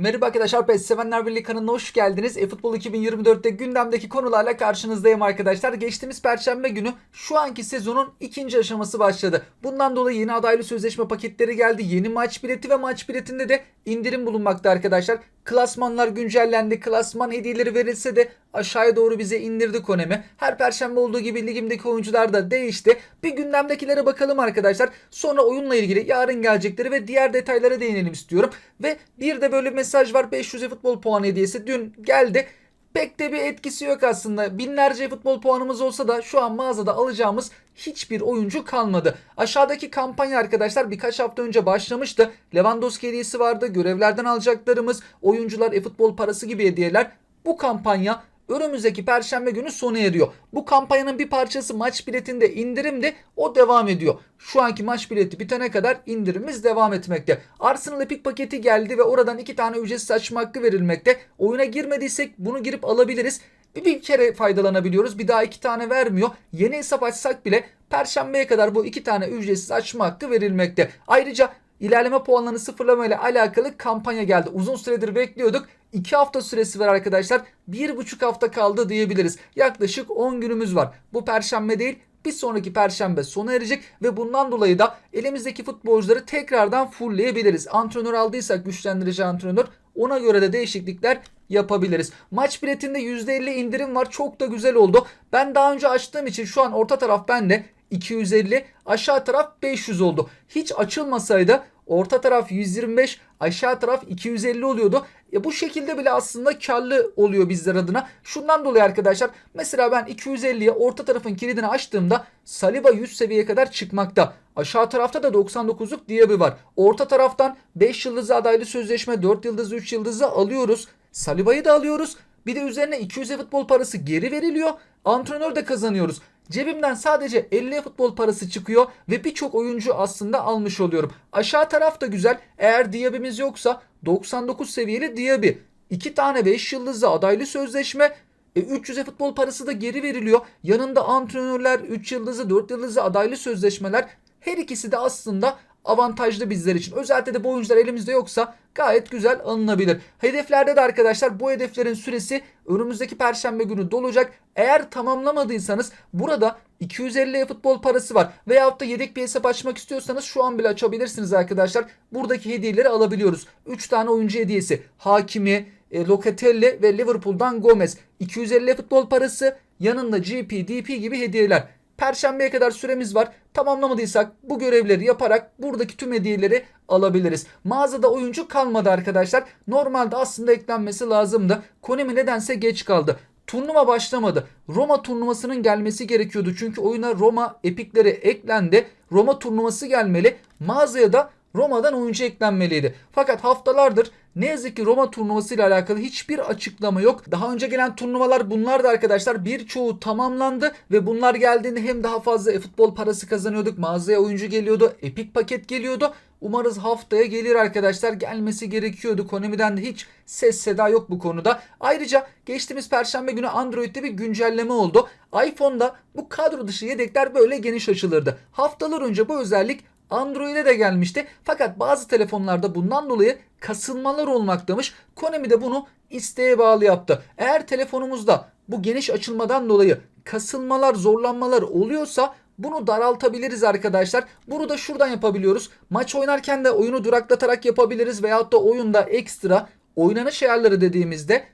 Merhaba arkadaşlar PES Sevenler Birliği kanalına hoş geldiniz. eFootball 2024'te gündemdeki konularla karşınızdayım arkadaşlar. Geçtiğimiz perşembe günü şu anki sezonun ikinci aşaması başladı. Bundan dolayı yeni adaylı sözleşme paketleri geldi. Yeni maç bileti ve maç biletinde de indirim bulunmakta arkadaşlar. Klasmanlar güncellendi. Klasman hediyeleri verilse de aşağıya doğru bize indirdi Konemi. Her perşembe olduğu gibi ligimdeki oyuncular da değişti. Bir gündemdekilere bakalım arkadaşlar. Sonra oyunla ilgili yarın gelecekleri ve diğer detaylara değinelim istiyorum. Ve bir de böyle mesaj var 500 futbol puanı hediyesi dün geldi. Pek de bir etkisi yok aslında. Binlerce futbol puanımız olsa da şu an mağazada alacağımız hiçbir oyuncu kalmadı. Aşağıdaki kampanya arkadaşlar birkaç hafta önce başlamıştı. Lewandowski hediyesi vardı. Görevlerden alacaklarımız, oyuncular, e-futbol parası gibi hediyeler. Bu kampanya önümüzdeki perşembe günü sona eriyor. Bu kampanyanın bir parçası maç biletinde indirimdi. O devam ediyor. Şu anki maç bileti bitene kadar indirimimiz devam etmekte. Arsenal Epic paketi geldi ve oradan iki tane ücretsiz açma hakkı verilmekte. Oyuna girmediysek bunu girip alabiliriz. Bir, bir kere faydalanabiliyoruz. Bir daha iki tane vermiyor. Yeni hesap açsak bile Perşembeye kadar bu iki tane ücretsiz açma hakkı verilmekte. Ayrıca ilerleme puanlarını sıfırlama ile alakalı kampanya geldi. Uzun süredir bekliyorduk. 2 hafta süresi var arkadaşlar. 1,5 hafta kaldı diyebiliriz. Yaklaşık 10 günümüz var. Bu perşembe değil bir sonraki perşembe sona erecek ve bundan dolayı da elimizdeki futbolcuları tekrardan fullleyebiliriz. Antrenör aldıysak güçlendirici antrenör ona göre de değişiklikler yapabiliriz. Maç biletinde %50 indirim var. Çok da güzel oldu. Ben daha önce açtığım için şu an orta taraf bende 250 aşağı taraf 500 oldu. Hiç açılmasaydı orta taraf 125 aşağı taraf 250 oluyordu. E bu şekilde bile aslında karlı oluyor bizler adına. Şundan dolayı arkadaşlar mesela ben 250'ye orta tarafın kilidini açtığımda Saliba 100 seviyeye kadar çıkmakta. Aşağı tarafta da 99'luk Diaby var. Orta taraftan 5 yıldızlı adaylı sözleşme 4 yıldızlı 3 yıldızlı alıyoruz. Saliba'yı da alıyoruz. Bir de üzerine 200 futbol parası geri veriliyor. Antrenör de kazanıyoruz. Cebimden sadece 50 futbol parası çıkıyor ve birçok oyuncu aslında almış oluyorum. Aşağı taraf da güzel. Eğer Diaby'miz yoksa 99 seviyeli Diaby. 2 tane 5 yıldızlı adaylı sözleşme e, 300'e futbol parası da geri veriliyor. Yanında antrenörler, 3 yıldızlı, 4 yıldızlı adaylı sözleşmeler. Her ikisi de aslında avantajlı bizler için. Özellikle de bu oyuncular elimizde yoksa gayet güzel alınabilir. Hedeflerde de arkadaşlar bu hedeflerin süresi önümüzdeki perşembe günü dolacak. Eğer tamamlamadıysanız burada 250 futbol parası var. Veyahut da yedek bir hesap açmak istiyorsanız şu an bile açabilirsiniz arkadaşlar. Buradaki hediyeleri alabiliyoruz. 3 tane oyuncu hediyesi. Hakimi, e, Locatelli ve Liverpool'dan Gomez. 250 futbol parası yanında GP, DP gibi hediyeler. Perşembeye kadar süremiz var. Tamamlamadıysak bu görevleri yaparak buradaki tüm hediyeleri alabiliriz. Mağazada oyuncu kalmadı arkadaşlar. Normalde aslında eklenmesi lazımdı. Konemi nedense geç kaldı. Turnuva başlamadı. Roma turnuvasının gelmesi gerekiyordu. Çünkü oyuna Roma epikleri eklendi. Roma turnuvası gelmeli. Mağazaya da Roma'dan oyuncu eklenmeliydi. Fakat haftalardır ne yazık ki Roma turnuvası ile alakalı hiçbir açıklama yok. Daha önce gelen turnuvalar bunlar da arkadaşlar birçoğu tamamlandı ve bunlar geldiğinde hem daha fazla e-futbol parası kazanıyorduk. Mağazaya oyuncu geliyordu. Epik paket geliyordu. Umarız haftaya gelir arkadaşlar. Gelmesi gerekiyordu. Konami'den de hiç ses seda yok bu konuda. Ayrıca geçtiğimiz perşembe günü Android'de bir güncelleme oldu. iPhone'da bu kadro dışı yedekler böyle geniş açılırdı. Haftalar önce bu özellik Android'e de gelmişti. Fakat bazı telefonlarda bundan dolayı kasılmalar olmaktamış. Konami de bunu isteğe bağlı yaptı. Eğer telefonumuzda bu geniş açılmadan dolayı kasılmalar, zorlanmalar oluyorsa bunu daraltabiliriz arkadaşlar. Bunu da şuradan yapabiliyoruz. Maç oynarken de oyunu duraklatarak yapabiliriz veyahut da oyunda ekstra oynanış ayarları dediğimizde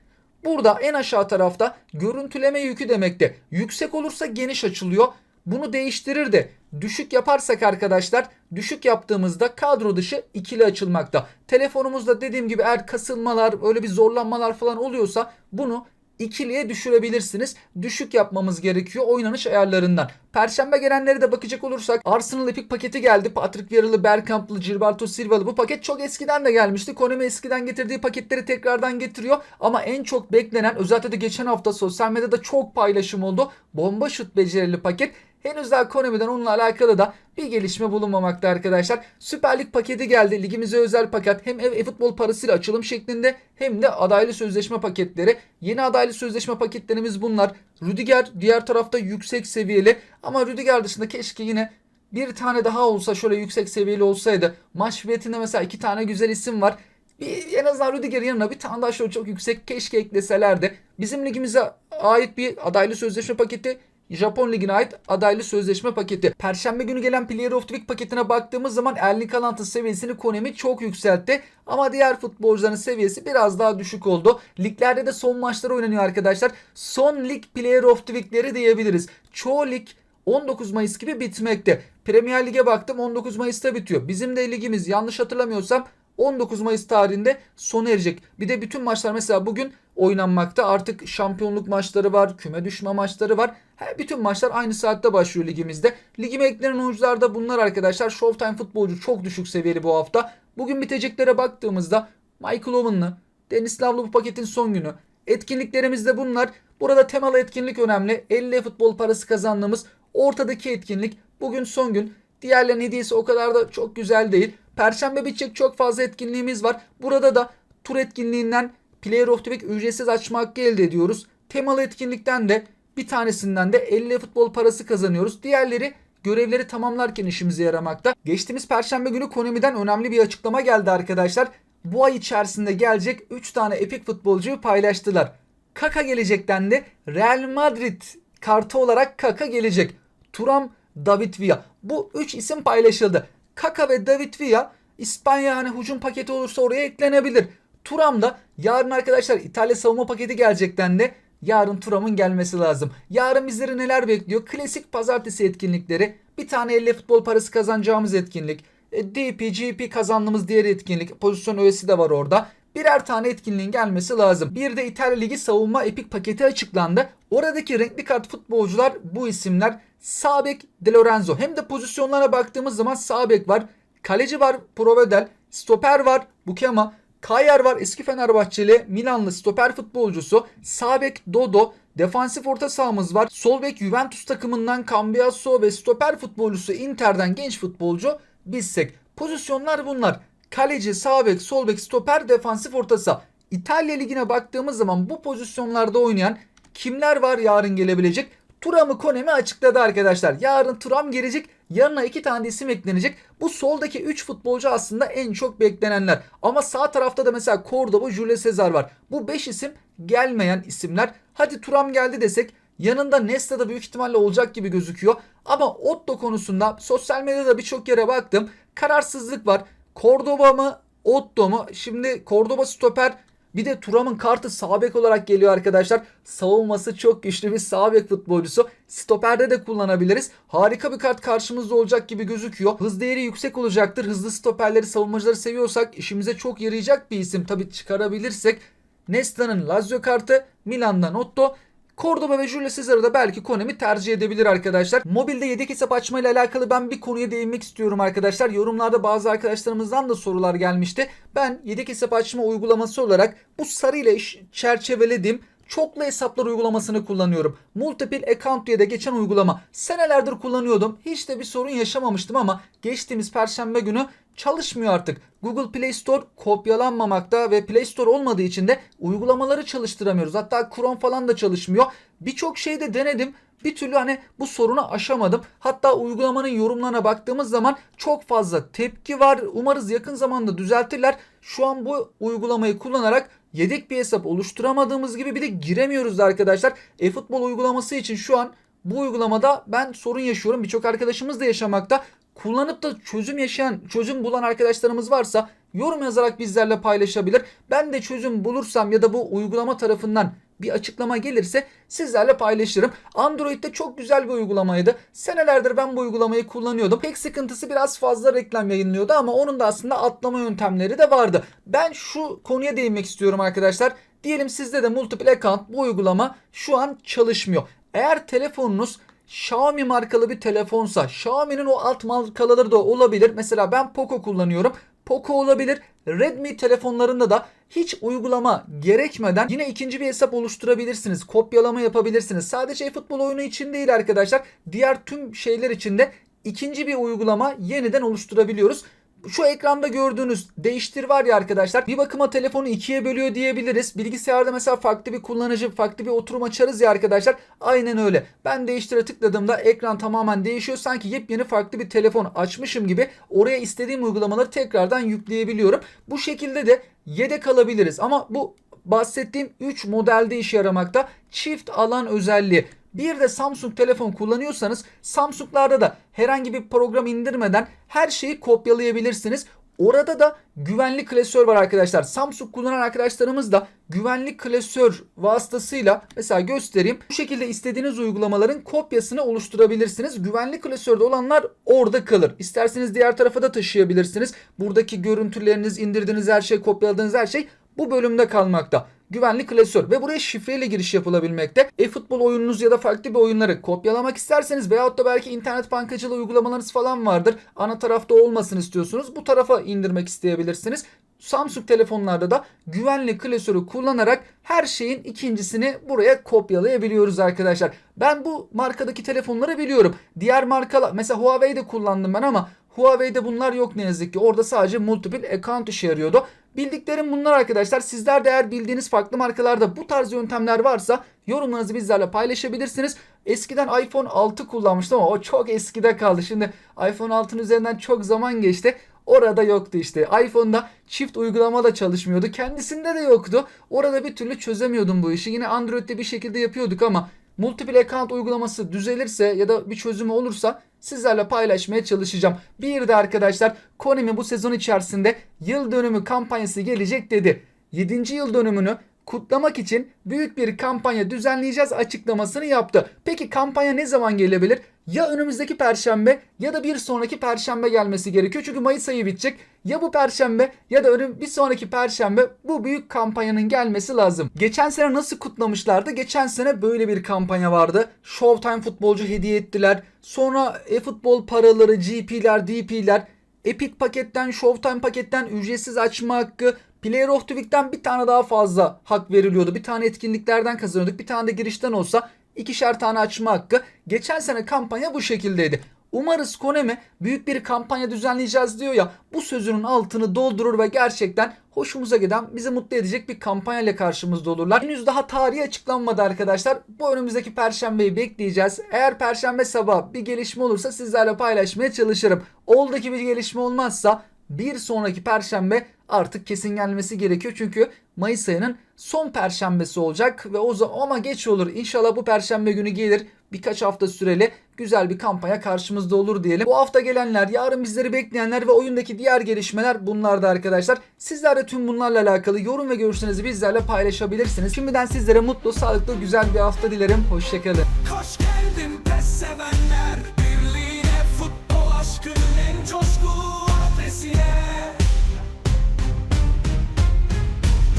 burada en aşağı tarafta görüntüleme yükü demekte. Yüksek olursa geniş açılıyor. Bunu değiştirir de düşük yaparsak arkadaşlar düşük yaptığımızda kadro dışı ikili açılmakta. Telefonumuzda dediğim gibi eğer kasılmalar öyle bir zorlanmalar falan oluyorsa bunu ikiliye düşürebilirsiniz. Düşük yapmamız gerekiyor oynanış ayarlarından. Perşembe gelenlere de bakacak olursak Arsenal Epic paketi geldi. Patrick Vieira'lı, Bergkamp'lı, Gilberto Silva'lı bu paket çok eskiden de gelmişti. Konami eskiden getirdiği paketleri tekrardan getiriyor. Ama en çok beklenen özellikle de geçen hafta sosyal medyada çok paylaşım oldu. Bomba şut becerili paket. Henüz daha Konami'den onunla alakalı da bir gelişme bulunmamakta arkadaşlar. Süper Lig paketi geldi. Ligimize özel paket hem e-futbol parasıyla açılım şeklinde hem de adaylı sözleşme paketleri. Yeni adaylı sözleşme paketlerimiz bunlar. Rüdiger diğer tarafta yüksek seviyeli ama Rüdiger dışında keşke yine bir tane daha olsa şöyle yüksek seviyeli olsaydı. Maç biletinde mesela iki tane güzel isim var. Bir, en azından Rüdiger yanına bir tane daha şöyle çok yüksek keşke ekleselerdi. Bizim ligimize ait bir adaylı sözleşme paketi Japon Ligi'ne ait adaylı sözleşme paketi. Perşembe günü gelen Player of the Week paketine baktığımız zaman Erling Haaland'ın seviyesini Konami çok yükseltti. Ama diğer futbolcuların seviyesi biraz daha düşük oldu. Liglerde de son maçlar oynanıyor arkadaşlar. Son lig Player of the Week'leri diyebiliriz. Çoğu lig 19 Mayıs gibi bitmekte. Premier Lig'e baktım 19 Mayıs'ta bitiyor. Bizim de ligimiz yanlış hatırlamıyorsam 19 Mayıs tarihinde sona erecek. Bir de bütün maçlar mesela bugün oynanmakta. Artık şampiyonluk maçları var, küme düşme maçları var. Her bütün maçlar aynı saatte başlıyor ligimizde. Ligime eklenen oyuncular da bunlar arkadaşlar. Showtime futbolcu çok düşük seviyeli bu hafta. Bugün biteceklere baktığımızda Michael Owen'lı, Deniz Lavlı bu paketin son günü. Etkinliklerimiz de bunlar. Burada temalı etkinlik önemli. 50 futbol parası kazandığımız ortadaki etkinlik. Bugün son gün. Diğerlerinin hediyesi o kadar da çok güzel değil. Perşembe bitecek çok fazla etkinliğimiz var. Burada da tur etkinliğinden Player of the Week ücretsiz açma hakkı elde ediyoruz. Temalı etkinlikten de bir tanesinden de 50 futbol parası kazanıyoruz. Diğerleri görevleri tamamlarken işimize yaramakta. Geçtiğimiz perşembe günü Konami'den önemli bir açıklama geldi arkadaşlar. Bu ay içerisinde gelecek 3 tane epik futbolcuyu paylaştılar. Kaka gelecekten de Real Madrid kartı olarak Kaka gelecek. Turam, David Villa. Bu 3 isim paylaşıldı. Kaka ve David Villa İspanya hani hücum paketi olursa oraya eklenebilir. Turam da yarın arkadaşlar İtalya savunma paketi gelecekten de yarın Turam'ın gelmesi lazım. Yarın bizleri neler bekliyor? Klasik pazartesi etkinlikleri. Bir tane 50 futbol parası kazanacağımız etkinlik. E, DP, GP kazandığımız diğer etkinlik. Pozisyon öğesi de var orada. Birer tane etkinliğin gelmesi lazım. Bir de İtalya Ligi savunma epik paketi açıklandı. Oradaki renkli kart futbolcular bu isimler. Sabek De Lorenzo. Hem de pozisyonlara baktığımız zaman Sabek var. Kaleci var Provedel. Stoper var Bukema. Kayer var eski Fenerbahçeli Milanlı stoper futbolcusu. Sabek Dodo. Defansif orta sahamız var. Sol bek Juventus takımından Cambiaso ve stoper futbolcusu Inter'den genç futbolcu Bissek. Pozisyonlar bunlar. Kaleci, sağ bek, sol bek, stoper, defansif orta saha. İtalya ligine baktığımız zaman bu pozisyonlarda oynayan kimler var yarın gelebilecek? Turam'ı Konemi açıkladı arkadaşlar. Yarın Turam gelecek. Yanına iki tane isim eklenecek. Bu soldaki 3 futbolcu aslında en çok beklenenler. Ama sağ tarafta da mesela Cordoba, Julio Cesar var. Bu 5 isim gelmeyen isimler. Hadi Turam geldi desek yanında Nesta da büyük ihtimalle olacak gibi gözüküyor. Ama Otto konusunda sosyal medyada birçok yere baktım. Kararsızlık var. Cordoba mı Otto mu? Şimdi Cordoba stoper bir de Turam'ın kartı sağ bek olarak geliyor arkadaşlar. Savunması çok güçlü bir sağ bek futbolcusu. Stoperde de kullanabiliriz. Harika bir kart karşımızda olacak gibi gözüküyor. Hız değeri yüksek olacaktır. Hızlı stoperleri, savunmacıları seviyorsak işimize çok yarayacak bir isim. Tabi çıkarabilirsek. Nesta'nın Lazio kartı, Milan'dan Otto. Cordoba ve Julio Cesar'ı da belki Konami tercih edebilir arkadaşlar. Mobilde yedek hesap açma ile alakalı ben bir konuya değinmek istiyorum arkadaşlar. Yorumlarda bazı arkadaşlarımızdan da sorular gelmişti. Ben yedek hesap açma uygulaması olarak bu sarı ile çerçeveledim çoklu hesaplar uygulamasını kullanıyorum. Multiple Account diye de geçen uygulama. Senelerdir kullanıyordum. Hiç de bir sorun yaşamamıştım ama geçtiğimiz perşembe günü çalışmıyor artık. Google Play Store kopyalanmamakta ve Play Store olmadığı için de uygulamaları çalıştıramıyoruz. Hatta Chrome falan da çalışmıyor. Birçok şeyde denedim. Bir türlü hani bu sorunu aşamadım. Hatta uygulamanın yorumlarına baktığımız zaman çok fazla tepki var. Umarız yakın zamanda düzeltirler. Şu an bu uygulamayı kullanarak yedek bir hesap oluşturamadığımız gibi bir de giremiyoruz da arkadaşlar. E-futbol uygulaması için şu an bu uygulamada ben sorun yaşıyorum. Birçok arkadaşımız da yaşamakta. Kullanıp da çözüm yaşayan, çözüm bulan arkadaşlarımız varsa yorum yazarak bizlerle paylaşabilir. Ben de çözüm bulursam ya da bu uygulama tarafından bir açıklama gelirse sizlerle paylaşırım. Android'de çok güzel bir uygulamaydı. Senelerdir ben bu uygulamayı kullanıyordum. Pek sıkıntısı biraz fazla reklam yayınlıyordu ama onun da aslında atlama yöntemleri de vardı. Ben şu konuya değinmek istiyorum arkadaşlar. Diyelim sizde de multiple account bu uygulama şu an çalışmıyor. Eğer telefonunuz Xiaomi markalı bir telefonsa Xiaomi'nin o alt markaları da olabilir. Mesela ben Poco kullanıyorum. Poco olabilir. Redmi telefonlarında da hiç uygulama gerekmeden yine ikinci bir hesap oluşturabilirsiniz. Kopyalama yapabilirsiniz. Sadece futbol oyunu için değil arkadaşlar. Diğer tüm şeyler için de ikinci bir uygulama yeniden oluşturabiliyoruz. Şu ekranda gördüğünüz değiştir var ya arkadaşlar. Bir bakıma telefonu ikiye bölüyor diyebiliriz. Bilgisayarda mesela farklı bir kullanıcı, farklı bir oturum açarız ya arkadaşlar. Aynen öyle. Ben değiştire tıkladığımda ekran tamamen değişiyor. Sanki yepyeni farklı bir telefon açmışım gibi oraya istediğim uygulamaları tekrardan yükleyebiliyorum. Bu şekilde de yedek alabiliriz. Ama bu bahsettiğim 3 modelde işe yaramakta. Çift alan özelliği. Bir de Samsung telefon kullanıyorsanız Samsung'larda da herhangi bir program indirmeden her şeyi kopyalayabilirsiniz. Orada da güvenli klasör var arkadaşlar. Samsung kullanan arkadaşlarımız da güvenli klasör vasıtasıyla mesela göstereyim. Bu şekilde istediğiniz uygulamaların kopyasını oluşturabilirsiniz. Güvenli klasörde olanlar orada kalır. İsterseniz diğer tarafa da taşıyabilirsiniz. Buradaki görüntüleriniz, indirdiğiniz her şey, kopyaladığınız her şey bu bölümde kalmakta. Güvenli klasör ve buraya şifreyle giriş yapılabilmekte. E-futbol oyununuz ya da farklı bir oyunları kopyalamak isterseniz veyahut da belki internet bankacılığı uygulamalarınız falan vardır. Ana tarafta olmasın istiyorsunuz. Bu tarafa indirmek isteyebilirsiniz. Samsung telefonlarda da güvenli klasörü kullanarak her şeyin ikincisini buraya kopyalayabiliyoruz arkadaşlar. Ben bu markadaki telefonları biliyorum. Diğer markalar mesela Huawei'de kullandım ben ama Huawei'de bunlar yok ne yazık ki. Orada sadece multiple account işe yarıyordu. Bildiklerim bunlar arkadaşlar. Sizler de eğer bildiğiniz farklı markalarda bu tarz yöntemler varsa yorumlarınızı bizlerle paylaşabilirsiniz. Eskiden iPhone 6 kullanmıştım ama o çok eskide kaldı. Şimdi iPhone 6'nın üzerinden çok zaman geçti. Orada yoktu işte. iPhone'da çift uygulama da çalışmıyordu. Kendisinde de yoktu. Orada bir türlü çözemiyordum bu işi. Yine Android'de bir şekilde yapıyorduk ama multiple account uygulaması düzelirse ya da bir çözümü olursa sizlerle paylaşmaya çalışacağım. Bir de arkadaşlar Konami bu sezon içerisinde yıl dönümü kampanyası gelecek dedi. 7. yıl dönümünü kutlamak için büyük bir kampanya düzenleyeceğiz açıklamasını yaptı. Peki kampanya ne zaman gelebilir? Ya önümüzdeki perşembe ya da bir sonraki perşembe gelmesi gerekiyor. Çünkü Mayıs ayı bitecek. Ya bu perşembe ya da önüm bir sonraki perşembe bu büyük kampanyanın gelmesi lazım. Geçen sene nasıl kutlamışlardı? Geçen sene böyle bir kampanya vardı. Showtime futbolcu hediye ettiler. Sonra e-futbol paraları, GP'ler, DP'ler Epic paketten, Showtime paketten ücretsiz açma hakkı, Player of the Week'ten bir tane daha fazla hak veriliyordu. Bir tane etkinliklerden kazanıyorduk. Bir tane de girişten olsa ikişer tane açma hakkı. Geçen sene kampanya bu şekildeydi. Umarız Konemi büyük bir kampanya düzenleyeceğiz diyor ya bu sözünün altını doldurur ve gerçekten hoşumuza giden bizi mutlu edecek bir kampanya ile karşımızda olurlar. Henüz daha tarihi açıklanmadı arkadaşlar. Bu önümüzdeki perşembeyi bekleyeceğiz. Eğer perşembe sabah bir gelişme olursa sizlerle paylaşmaya çalışırım. Oldu ki bir gelişme olmazsa bir sonraki perşembe artık kesin gelmesi gerekiyor. Çünkü Mayıs ayının son perşembesi olacak ve o zaman ama geç olur. İnşallah bu perşembe günü gelir. Birkaç hafta süreli güzel bir kampanya karşımızda olur diyelim. Bu hafta gelenler, yarın bizleri bekleyenler ve oyundaki diğer gelişmeler bunlardı arkadaşlar. Sizler de tüm bunlarla alakalı yorum ve görüşlerinizi bizlerle paylaşabilirsiniz. Şimdiden sizlere mutlu, sağlıklı, güzel bir hafta dilerim. Hoşçakalın. Hoş geldin pes sevenler